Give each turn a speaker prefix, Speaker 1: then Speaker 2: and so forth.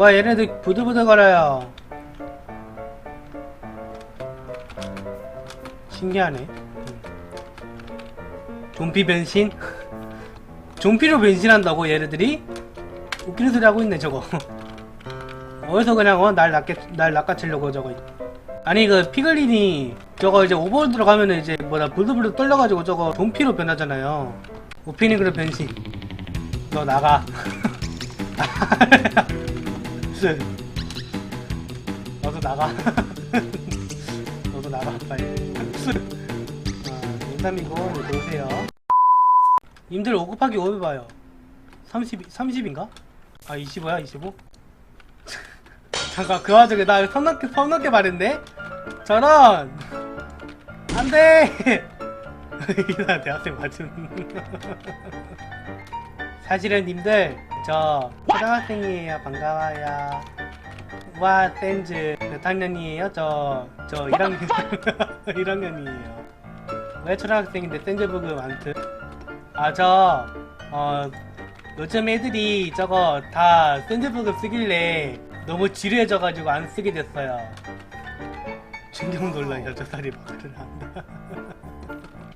Speaker 1: 와 얘네들 부들부들 거려요 신기하네 음. 좀비 변신? 좀비로 변신한다고 얘네들이? 웃기는 소리 하고 있네 저거 어디서 그냥 어, 날 낚게 날 낚아채려고 저거 아니 그 피글린이 저거 이제 오버월 들어가면은 이제 뭐다 부들부들 떨려가지고 저거 좀피로 변하잖아요 그런 변신 너 나가 너도 나가. 너도 나가 빨리. 아, 농담이고 이제 보세요. 님들 5 곱하기 5 해봐요. 30, 30인가? 아 25야 25? 잠깐 그 와중에 나 선 넘게 선 넘게 말했네? 저런! 안돼! 이나 대학생 맞음 사실은 님들 저 초등학생이에요. 반가워요. 와 센즈 몇 학년이에요? 저 저 1학년. 1학년이에요. 왜 초등학생인데 센즈 부금 안트 아저 어 요즘 애들이 저거 다 부금 쓰길래 너무 지루해져가지고 안 쓰게 됐어요. 충격 놀라 여자 살이 말을 한다